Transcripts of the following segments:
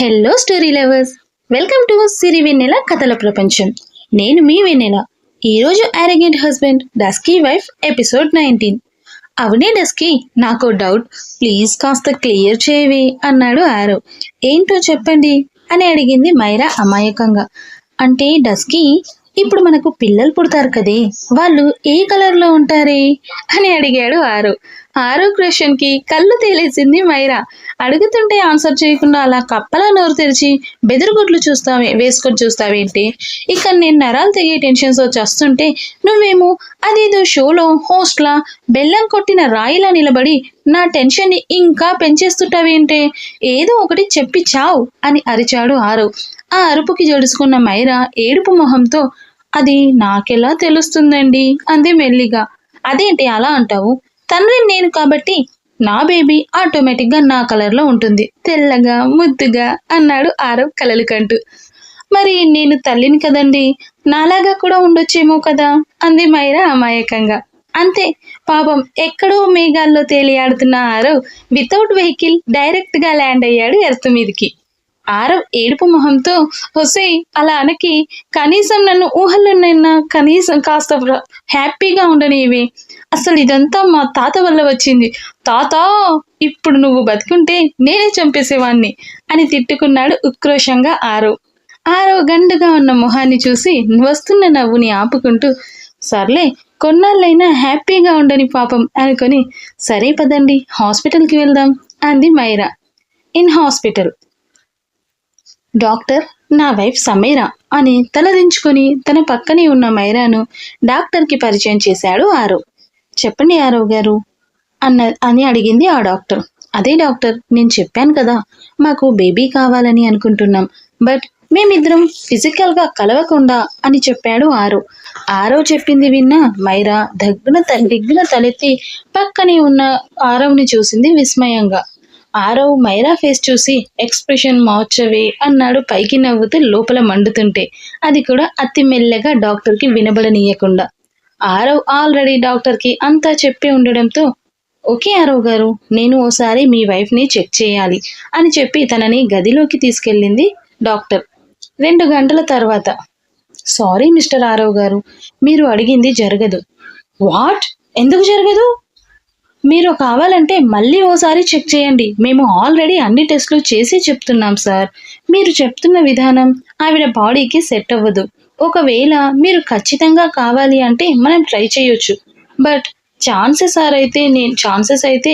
Hello story lovers welcome to Siri Vennela కథల ప్రపంచం నేను మీ వెన్నెల ఈరోజు arrogant husband dusky wife episode nineteen అవునే డస్కీ నాకు డౌట్ ప్లీజ్ కాస్త క్లియర్ చేయవి అన్నాడు ఆరో. ఏంటో చెప్పండి అని అడిగింది మైరా అమాయకంగా. అంటే డస్కీ ఇప్పుడు మనకు పిల్లలు పుడతారు కదే. వాళ్ళు ఏ కలర్లో ఉంటారే అని అడిగాడు ఆరో. ఆరో క్వశ్చన్కి కళ్ళు తేలేసింది మైరా. అడుగుతుంటే ఆన్సర్ చేయకుండా అలా కప్పల నోరు తెరిచి బెదిరుగుడ్లు చూస్తావే వేసుకొని చూస్తావేంటి? ఇక నేను నరాలు తెగే టెన్షన్స్ వచ్చేస్తుంటే నువ్వేమో అదేదో షోలో హోస్ట్లా బెల్లం కొట్టిన రాయిలా నిలబడి నా టెన్షన్ని ఇంకా పెంచేస్తుంటావేంటే? ఏదో ఒకటి చెప్పి చావు అని అరిచాడు ఆరు. ఆ అరుపుకి జడుచుకున్న మైరా ఏడుపు మొహంతో అది నాకెలా తెలుస్తుందండి? అంది మెల్లిగా. అదేంటి అలా అంటావు? తండ్రిని నేను కాబట్టి నా బేబీ ఆటోమేటిక్గా నా కలర్లో ఉంటుంది. తెల్లగా ముద్దుగా అన్నాడు ఆరవ్ కలలు కంటూ. మరి నేను తల్లిని కదండి? నాలాగా కూడా ఉండొచ్చేమో కదా? అంది మైరా అమాయకంగా. అంతే పాపం ఎక్కడో మేఘాల్లో తేలియాడుతున్న ఆరవ్ వితౌట్ వెహికల్ డైరెక్ట్గా ల్యాండ్ అయ్యాడు ఎర్త్ మీదకి. ఆరవ్ ఏడుపు మొహంతో హొసే అలా అనకి. కనీసం నన్ను ఊహల్లోనైనా కనీసం కాస్త హ్యాపీగా ఉండనివి. అసలు ఇదంతా మా తాత వల్ల వచ్చింది. తాత ఇప్పుడు నువ్వు బతికుంటే నేనే చంపేసేవాణ్ణి అని తిట్టుకున్నాడు ఉక్రోషంగా ఆరవ్ ఆరవ్ గండుగా ఉన్న మొహాన్ని చూసి వస్తున్న నవ్వుని ఆపుకుంటూ సర్లే కొన్నాళ్ళైనా హ్యాపీగా ఉండని పాపం అనుకొని సరే పదండి హాస్పిటల్కి వెళ్దాం అంది మైరా. In hospital. డాక్టర్ నా వైఫ్ సమీరా అని తలదించుకుని తన పక్కనే ఉన్న మైరాను డాక్టర్కి పరిచయం చేశాడు ఆరవ్ చెప్పండి ఆరవ్ గారు అన్న అని అడిగింది ఆ డాక్టర్. అదే డాక్టర్ నేను చెప్పాను కదా మాకు బేబీ కావాలని అనుకుంటున్నాం బట్ మేమిద్దరం ఫిజికల్గా కలవకుండా అని చెప్పాడు ఆరో. ఆరో చెప్పింది విన్న మైరా దగ్గున త- దిగ్గున తలెత్తి పక్కనే ఉన్న ఆరవ్ని చూసింది విస్మయంగా. ఆరవ్ మైరా ఫేస్ చూసి ఎక్స్ప్రెషన్ మార్చవే అన్నాడు పైకి నవ్వుతూ లోపల మండుతుంటే. అది కూడా అతి మెల్లగా డాక్టర్కి వినబడనీయకుండా. ఆరవ్ ఆల్రెడీ డాక్టర్కి అంతా చెప్పి ఉండడంతో ఓకే ఆరవ్ గారు నేను ఓసారి మీ వైఫ్ని చెక్ చేయాలి అని చెప్పి తనని గదిలోకి తీసుకెళ్ళింది డాక్టర్. రెండు గంటల తర్వాత సారీ మిస్టర్ ఆరవ్ గారు మీరు అడిగింది జరగదు. వాట్? ఎందుకు జరగదు? మీరు కావాలంటే మళ్ళీ ఓసారి చెక్ చేయండి. మేము ఆల్రెడీ అన్ని టెస్టులు చేసి చెప్తున్నాం సార్. మీరు చెప్తున్న విధానం ఆవిడ బాడీకి సెట్ అవ్వదు. ఒకవేళ మీరు ఖచ్చితంగా కావాలి అంటే మనం ట్రై చేయొచ్చు. బట్ ఛాన్సెస్ ఆర్ అయితే నేను ఛాన్సెస్ అయితే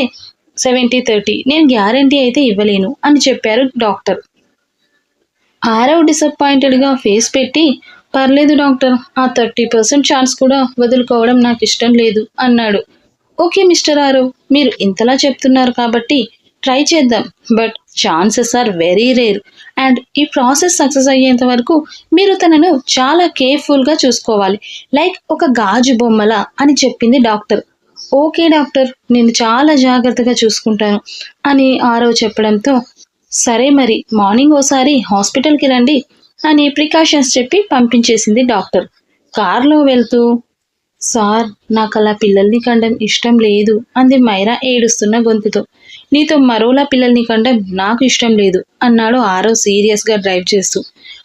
సెవెంటీ థర్టీ. నేను గ్యారంటీ అయితే ఇవ్వలేను అని చెప్పారు డాక్టర్. ఆరవ్ డిసప్పాయింటెడ్గా ఫేస్ పెట్టి పర్లేదు డాక్టర్ ఆ థర్టీ పర్సెంట్ ఛాన్స్ కూడా వదులుకోవడం నాకు ఇష్టం లేదు అన్నాడు. ఓకే మిస్టర్ ఆరు మీరు ఇంతలా చెప్తున్నారు కాబట్టి ట్రై చేద్దాం. But chances are very rare. And ఈ ప్రాసెస్ సక్సెస్ అయ్యేంత వరకు మీరు తనను చాలా కేర్ఫుల్గా చూసుకోవాలి. లైక్ ఒక గాజు బొమ్మలా అని చెప్పింది డాక్టర్. ఓకే డాక్టర్ నేను చాలా జాగ్రత్తగా చూసుకుంటాను అని ఆరో చెప్పడంతో సరే మరి మార్నింగ్ ఓసారి హాస్పిటల్కి రండి అని ప్రికాషన్స్ చెప్పి పంపించేసింది డాక్టర్. కార్లో వెళ్తూ సార్ నాకు అలా పిల్లల్ని కండం ఇష్టం లేదు అంది మైరా ఏడుస్తున్న గొంతుతో. నీతో మరోలా పిల్లల్ని కండం నాకు ఇష్టం లేదు అన్నాడు ఆరో సీరియస్గా డ్రైవ్ చేస్తూ.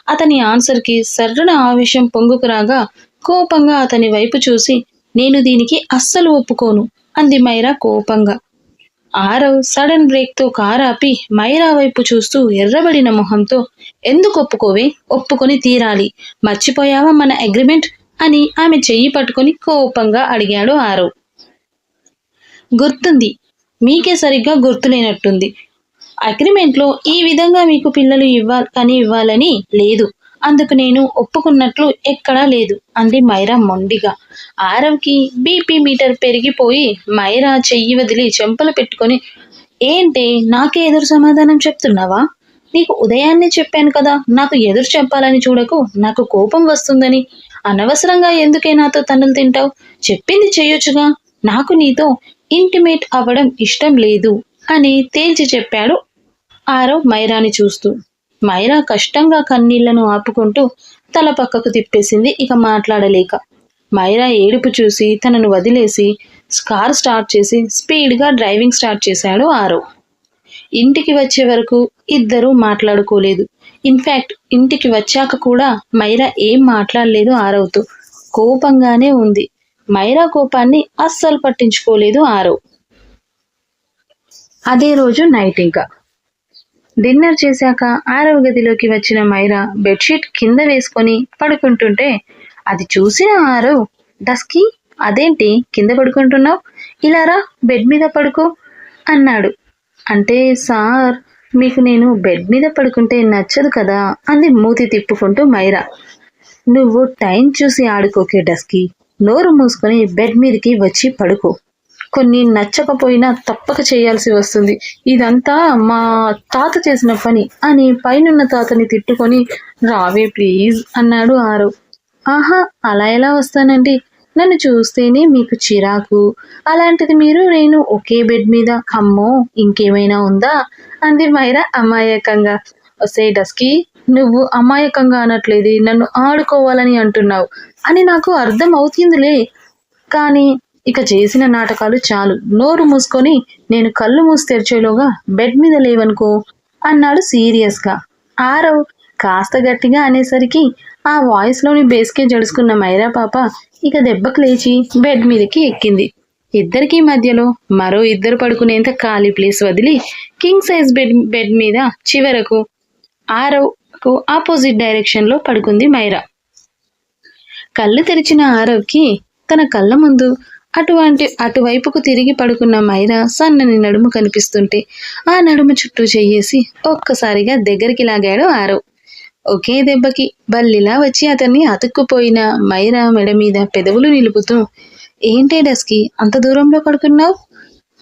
అతని ఆన్సర్కి సర్రున ఆవేశం పొంగుకు రాగా కోపంగా అతని వైపు చూసి నేను దీనికి అస్సలు ఒప్పుకోను అంది మైరా కోపంగా. ఆరవ్ సడన్ బ్రేక్తో కారు ఆపి మైరా వైపు చూస్తూ ఎర్రబడిన మొహంతో ఎందుకు ఒప్పుకోవే? ఒప్పుకొని తీరాలి. మర్చిపోయావా మన అగ్రిమెంట్? అని ఆమె చెయ్యి పట్టుకొని కోపంగా అడిగాడు ఆరవ్ గుర్తుంది. మీకే సరిగ్గా గుర్తులేనట్టుంది. అగ్రిమెంట్లో ఈ విధంగా మీకు పిల్లలు ఇవ్వాలి కానీ ఇవ్వాలని లేదు. అందుకు నేను ఒప్పుకున్నట్లు ఎక్కడా లేదు అంది మైరా మొండిగా. ఆరవ్కి బీపీ మీటర్ పెరిగిపోయి మైరా చెయ్యి వదిలి చెంపలు పెట్టుకొని ఏంటి నాకే ఎదురు సమాధానం చెప్తున్నావా? నీకు ఉదయాన్నే చెప్పాను కదా నాకు ఎదురు చెప్పాలని చూడకు నాకు కోపం వస్తుందని. అనవసరంగా ఎందుకే నాతో తన్నులు తింటావు? చెప్పింది చేయొచ్చుగా. నాకు నీతో ఇంటిమేట్ అవ్వడం ఇష్టం లేదు అని తేల్చి చెప్పాడు ఆరవ్ మైరాని చూస్తూ. మైరా కష్టంగా కన్నీళ్ళను ఆపుకుంటూ తల పక్కకు తిప్పేసింది ఇక మాట్లాడలేక. మైరా ఏడుపు చూసి తనను వదిలేసి కార్ స్టార్ట్ చేసి స్పీడ్గా డ్రైవింగ్ స్టార్ట్ చేశాడు ఆరవ్ ఇంటికి వచ్చే వరకు ఇద్దరూ మాట్లాడుకోలేదు. ఇన్ఫ్యాక్ట్ ఇంటికి వచ్చాక కూడా మైరా ఏం మాట్లాడలేదు ఆరవ్తో. కోపంగానే ఉంది. మైరా కోపాన్ని అస్సలు పట్టించుకోలేదు ఆరవ్. అదే రోజు నైట్ ఇంకా. డిన్నర్ చేశాక ఆరవ గదిలోకి వచ్చిన మైరా బెడ్షీట్ కింద వేసుకొని పడుకుంటుంటే అది చూసిన ఆరవ్ డస్కి అదేంటి? కింద పడుకుంటున్నావు? ఇలా రా బెడ్ మీద పడుకో అన్నాడు. అంటే సార్ మీకు నేను బెడ్ మీద పడుకుంటే నచ్చదు కదా అంది మూతి తిప్పుకుంటూ మైరా. నువ్వు టైం చూసి ఆడుకోకే డస్కి. నోరు మూసుకొని బెడ్ మీదకి వచ్చి పడుకో. కొన్ని నచ్చకపోయినా తప్పక చేయాల్సి వస్తుంది. ఇదంతా మా తాత చేసిన పని అని పైనున్న తాతని తిట్టుకొని రావే ప్లీజ్ అన్నాడు ఆరు. ఆహా అలా ఎలా వస్తానండి? నన్ను చూస్తేనే మీకు చిరాకు. అలాంటిది మీరు నేను ఒకే బెడ్ మీద. అమ్మో ఇంకేమైనా ఉందా? అంది మైరా అమాయకంగా. వసే డస్కి నువ్వు అమాయకంగా అనట్లేదు నన్ను ఆడుకోవాలని అంటున్నావు అని నాకు అర్థం అవుతుందిలే కానీ ఇక చేసిన నాటకాలు చాలు. నోరు మూసుకొని నేను కళ్ళు మూసి తెరిచేలోగా బెడ్ మీద లేవనుకో అన్నాడు సీరియస్గా. ఆరవ్ కాస్త గట్టిగా అనేసరికి ఆ వాయిస్లోని బేస్కే జడుచుకున్న మైరా పాప ఇక దెబ్బకు లేచి బెడ్ మీదకి ఎక్కింది. ఇద్దరికీ మధ్యలో మరో ఇద్దరు పడుకునేంత ఖాళీ ప్లేస్ వదిలి కింగ్ సైజ్ బెడ్ బెడ్ మీద చివరకు ఆరవ్కు ఆపోజిట్ డైరెక్షన్లో పడుకుంది మైరా. కళ్ళు తెరిచిన ఆరవ్కి తన కళ్ళ ముందు అటువంటి అటువైపుకు తిరిగి పడుకున్న మైరా సన్నని నడుము కనిపిస్తుంటే ఆ నడుము చుట్టూ చెయ్యేసి ఒక్కసారిగా దగ్గరికి లాగాడు ఆరవ్. ఒకే దెబ్బకి బల్లిలా వచ్చి అతన్ని అతుక్కుపోయిన మైరా మెడ మీద పెదవులు నిలుపుతూ ఏంటే డస్కి? అంత దూరంలో పడుకున్నావు?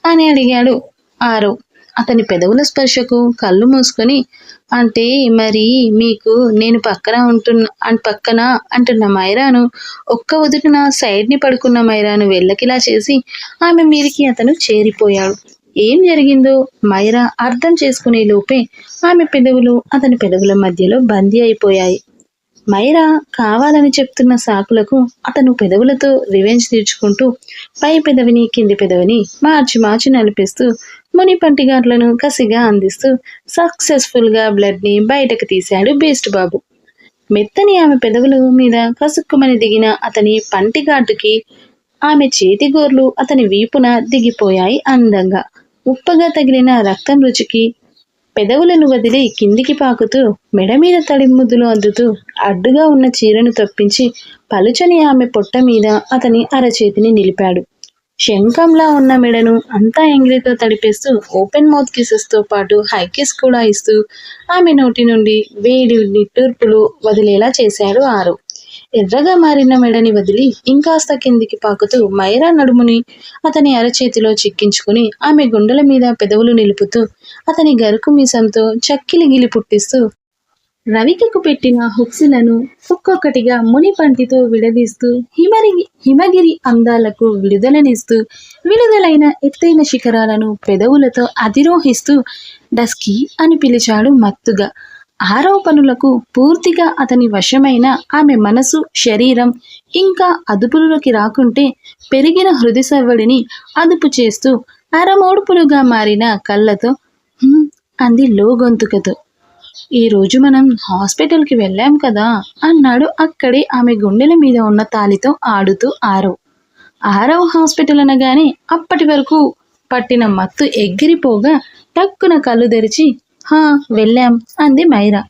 అని అడిగాడు ఆరో. అతని పెదవుల స్పర్శకు కళ్ళు మూసుకొని అంటే మరి మీకు నేను పక్కన ఉంటున్న పక్కన అంటున్న మైరాను ఒక్క ఉదుటిన సైడ్ని పడుకున్న మైరాను వెళ్ళకిలా చేసి ఆమె మీదికి అతను చేరిపోయాడు. ఏం జరిగిందో మైరా అర్థం చేసుకునే లోపే ఆమె పెదవులు అతని పెదవుల మధ్యలో బందీ అయిపోయాయి. మైరా కావాలని చెప్తున్న సాకులకు అతను పెదవులతో రివెంజ్ తీర్చుకుంటూ పై పెదవిని కింది పెదవిని మార్చి మార్చి నలిపిస్తూ ముని పంటిగాట్లను కసిగా అందిస్తూ సక్సెస్ఫుల్గా గా బ్లడ్ని బయటకు తీశాడు బేస్ట్ బాబు. మెత్తని ఆమె పెదవుల మీద కసుక్కుమని దిగిన అతని పంటిగాటుకి ఆమె చేతిగోర్లు అతని వీపున దిగిపోయాయి అందంగా. ఉప్పగా తగిలిన రక్తం రుచికి పెదవులను వదిలి కిందికి పాకుతూ మెడ మీద తడిముద్దులు అద్దుతూ అడ్డుగా ఉన్న చీరను తప్పించి పలుచని ఆమె పొట్ట మీద అతని అరచేతిని నిలిపాడు. శంఖంలా ఉన్న మెడను అంతా ఎంగిలితో తడిపేస్తూ ఓపెన్ మౌత్ కిసెస్తో పాటు హై కిస్ కూడా ఇస్తూ ఆమె నోటి నుండి వేడి నిట్టూర్పులు వదిలేలా చేశాడు ఆరు. ఎర్రగా మారిన మెడని వదిలి ఇంకాస్త కిందికి పాకుతూ మైరా నడుముని అతని అరచేతిలో చిక్కించుకుని ఆమె గుండెల మీద పెదవులు నిలుపుతూ అతని గరుకు మీసంతో చక్కిలిగిలి పుట్టిస్తూ రవికకు పెట్టిన హుక్సులను ఒక్కొక్కటిగా ముని పంటితో విడదీస్తూ హిమరి హిమగిరి అందాలకు విడుదలనిస్తూ విడుదలైన ఎత్తైన శిఖరాలను పెదవులతో అధిరోహిస్తూ డస్కీ అని పిలిచాడు మత్తుగా. ఆరోపణలకు పూర్తిగా అతని వశమైన ఆమె మనసు శరీరం ఇంకా అదుపులోకి రాకుంటే పెరిగిన హృది సవ్వడిని అదుపు చేస్తూ అరమోడుపులుగా మారిన కళ్ళతో అంది లో గొంతుకతో మనం హాస్పిటల్కి వెళ్ళాం కదా అన్నాడు అక్కడే ఆమె గుండెల మీద ఉన్న తాలితో ఆడుతూ ఆరవ్ ఆరవ్ హాస్పిటల్ అనగానే అప్పటి వరకు పట్టిన మత్తు ఎగిరిపోగా టక్కున కళ్ళు తెరిచి హా వెళ్ళాం అంది మైరా.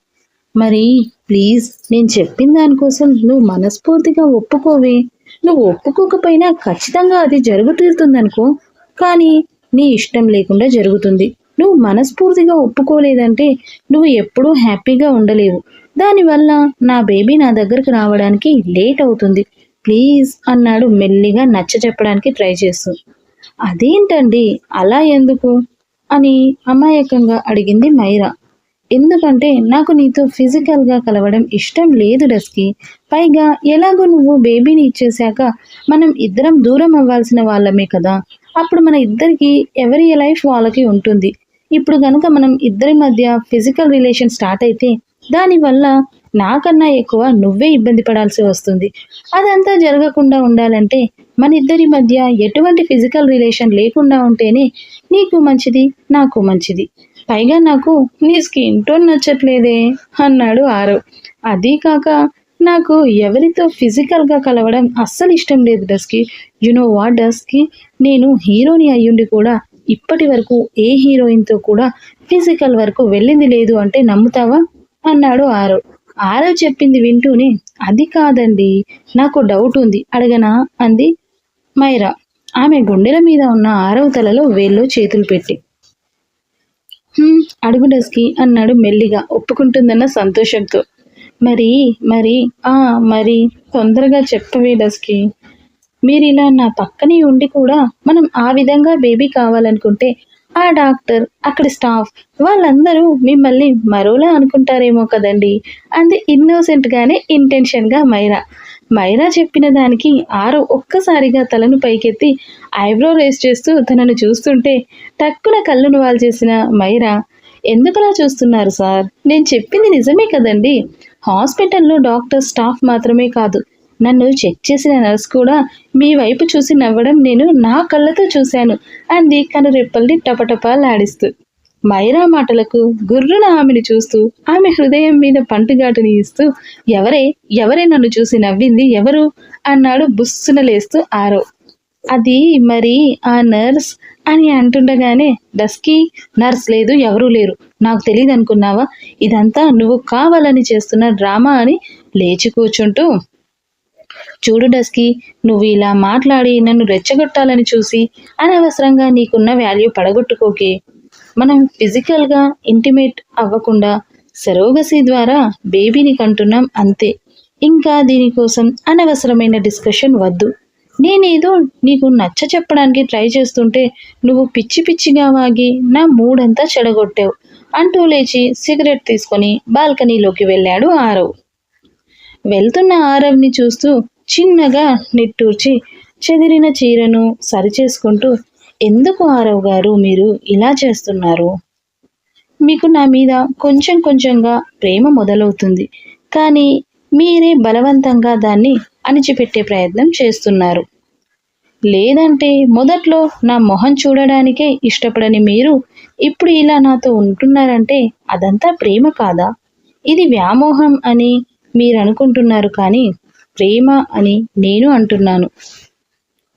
మరి ప్లీజ్ నేను చెప్పిన దానికోసం నువ్వు మనస్ఫూర్తిగా ఒప్పుకోవే. నువ్వు ఒప్పుకోకపోయినా ఖచ్చితంగా అది జరుగుతీరుతుందనుకో కానీ నీ ఇష్టం లేకుండా జరుగుతుంది. నువ్వు మనస్ఫూర్తిగా ఒప్పుకోలేదంటే నువ్వు ఎప్పుడూ హ్యాపీగా ఉండలేవు. దానివల్ల నా బేబీ నా దగ్గరికి రావడానికి లేట్ అవుతుంది. ప్లీజ్ అన్నాడు మెల్లిగా నచ్చ చెప్పడానికి ట్రై చేస్తూ. అదేంటండి? అలా ఎందుకు? అని అమాయకంగా అడిగింది మైరా. ఎందుకంటే నాకు నీతో ఫిజికల్గా కలవడం ఇష్టం లేదు డస్కి పైగా ఎలాగో నువ్వు బేబీని ఇచ్చేశాక మనం ఇద్దరం దూరం అవ్వాల్సిన వాళ్ళమే కదా. అప్పుడు మన ఇద్దరికి ఎవరి లైఫ్ వాళ్ళకి ఉంటుంది. ఇప్పుడు కనుక మనం ఇద్దరి మధ్య ఫిజికల్ రిలేషన్ స్టార్ట్ అయితే దానివల్ల నాకన్నా ఎక్కువ నువ్వే ఇబ్బంది పడాల్సి వస్తుంది. అదంతా జరగకుండా ఉండాలంటే మన ఇద్దరి మధ్య ఎటువంటి ఫిజికల్ రిలేషన్ లేకుండా ఉంటేనే నీకు మంచిది నాకు మంచిది. పైగా నాకు నీ స్కిన్ టోన్ నచ్చట్లేదే అన్నాడు ఆరవ్ అదీ కాక నాకు ఎవరితో ఫిజికల్గా కలవడం అస్సలు ఇష్టం లేదు డస్కి. You know what డస్కి? నేను హీరోని అయ్యుండి కూడా ఇప్పటి వరకు ఏ హీరోయిన్తో కూడా ఫిజికల్ వరకు వెళ్ళింది లేదు అంటే నమ్ముతావా? అన్నాడు ఆరవ్ ఆరవ్ చెప్పింది వింటూనే అది కాదండి నాకు డౌట్ ఉంది అడగనా? అంది మైరా. ఆమె గుండెల మీద ఉన్న ఆరవ తలలో వేల్లో చేతులు పెట్టి. అడుగు డస్కి అన్నాడు మెల్లిగా ఒప్పుకుంటుందన్న సంతోషంతో. మరి మరి ఆ మరి తొందరగా చెప్పవే డస్కి. మీరు ఇలా నా పక్కనే ఉండి కూడా మనం ఆ విధంగా బేబీ కావాలనుకుంటే ఆ డాక్టర్ అక్కడి స్టాఫ్ వాళ్ళందరూ మిమ్మల్ని మరోలా అనుకుంటారేమో కదండి అంది ఇన్నోసెంట్గానే ఇంటెన్షన్గా మైరా. మైరా చెప్పిన దానికి ఆరో ఒక్కసారిగా తలను పైకెత్తి ఐబ్రో రేస్ చేస్తూ తనను చూస్తుంటే టక్కున కళ్ళును వాల్ చేసిన మైరా ఎందుకలా చూస్తున్నారు సార్? నేను చెప్పింది నిజమే కదండి. హాస్పిటల్లో డాక్టర్ స్టాఫ్ మాత్రమే కాదు. నన్ను చెక్ చేసిన నర్స్ కూడా మీ వైపు చూసి నవ్వడం నేను నా కళ్ళతో చూశాను అంది కనురెప్పల్ని టపటపాలాడిస్తూ మైరా మాటలకు గుర్రున ఆమెను చూస్తూ ఆమె హృదయం మీద పంటుగాటుని ఇస్తూ ఎవరే ఎవరే నన్ను చూసి నవ్వింది ఎవరు? అన్నాడు బుస్సున లేస్తూ ఆరో. అది మరి ఆ నర్స్ అని అంటుండగానే డస్కి నర్స్ లేదు ఎవరూ లేరు. నాకు తెలియదు అనుకున్నావా ఇదంతా నువ్వు కావాలని చేస్తున్న డ్రామా అని లేచి కూర్చుంటూ చూడు డస్కి నువ్వు ఇలా మాట్లాడి నన్ను రెచ్చగొట్టాలని చూసి అనవసరంగా నీకున్న వాల్యూ పడగొట్టుకోకే. మనం ఫిజికల్గా ఇంటిమేట్ అవ్వకుండా సరోగసీ ద్వారా బేబీని కంటున్నాం అంతే. ఇంకా దీనికోసం అనవసరమైన డిస్కషన్ వద్దు. నేనేదో నీకు నచ్చ చెప్పడానికి ట్రై చేస్తుంటే నువ్వు పిచ్చి పిచ్చిగా వాగి నా మూడంతా చెడగొట్టావు. అంటూ లేచి సిగరెట్ తీసుకొని బాల్కనీలోకి వెళ్ళాడు ఆరవ్. వెళ్తున్న ఆరవ్ని చూస్తూ చిన్నగా నిట్టూర్చి చెదిరిన చీరను సరిచేసుకుంటూ ఎందుకు ఆరవ్ గారు మీరు ఇలా చేస్తున్నారు? మీకు నా మీద కొంచెం కొంచెంగా ప్రేమ మొదలవుతుంది కానీ మీరే బలవంతంగా దాన్ని అణిచిపెట్టే ప్రయత్నం చేస్తున్నారు. లేదంటే మొదట్లో నా మొహం చూడడానికే ఇష్టపడని మీరు ఇప్పుడు ఇలా నాతో ఉంటున్నారంటే అదంతా ప్రేమ కాదా? ఇది వ్యామోహం అని మీరు అనుకుంటున్నారు కానీ ప్రేమ అని నేను అంటున్నాను.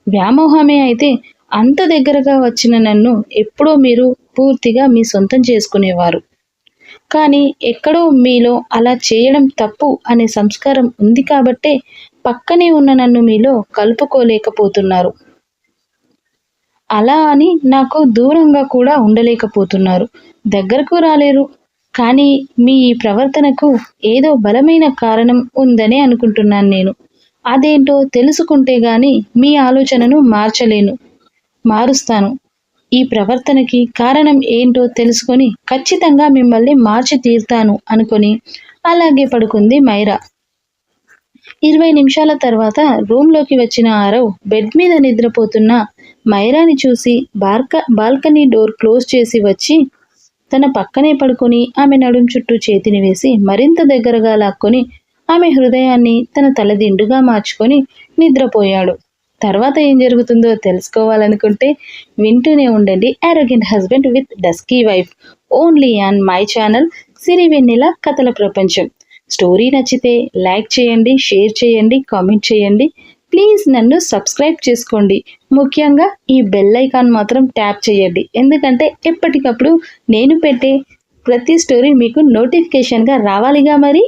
వ్యామోహమే అయితే అంత దగ్గరగా వచ్చిన నన్ను ఎప్పుడో మీరు పూర్తిగా మీ సొంతం చేసుకునేవారు. కానీ ఎక్కడో మీలో అలా చేయడం తప్పు అనే సంస్కారం ఉంది కాబట్టే పక్కనే ఉన్న నన్ను మీలో కలుపుకోలేకపోతున్నారు. అలా అని నాకు దూరంగా కూడా ఉండలేకపోతున్నారు. దగ్గరకు రాలేరు. కానీ మీ ఈ ప్రవర్తనకు ఏదో బలమైన కారణం ఉందనే అనుకుంటున్నాను నేను. అదేంటో తెలుసుకుంటే గాని మీ ఆలోచనను మార్చలేను. మారుస్తాను. ఈ ప్రవర్తనకి కారణం ఏంటో తెలుసుకొని ఖచ్చితంగా మిమ్మల్ని మార్చి తీరుతాను అనుకొని అలాగే పడుకుంది మైరా. ఇరవై నిమిషాల తర్వాత రూమ్లోకి వచ్చిన ఆరవ్ బెడ్ మీద నిద్రపోతున్న మైరాని చూసి బార్క బాల్కనీ డోర్ క్లోజ్ చేసి వచ్చి తన పక్కనే పడుకొని ఆమె నడుం చుట్టూ చేతిని వేసి మరింత దగ్గరగా లాక్కొని ఆమె హృదయాన్ని తన తలదిండుగా మార్చుకొని నిద్రపోయాడు. తర్వాత ఏం జరుగుతుందో తెలుసుకోవాలనుకుంటే వింటూనే ఉండండి arrogant husband with dusky wife only on my channel Siri Vennela కథల ప్రపంచం. స్టోరీ నచ్చితే లైక్ చేయండి షేర్ చేయండి కామెంట్ చేయండి. ప్లీజ్ నన్ను సబ్స్క్రైబ్ చేసుకోండి. ముఖ్యంగా ఈ బెల్ ఐకాన్ మాత్రం ట్యాప్ చేయండి. ఎందుకంటే ఎప్పటికప్పుడు నేను పెట్టే ప్రతి స్టోరీ మీకు నోటిఫికేషన్గా రావాలిగా మరి?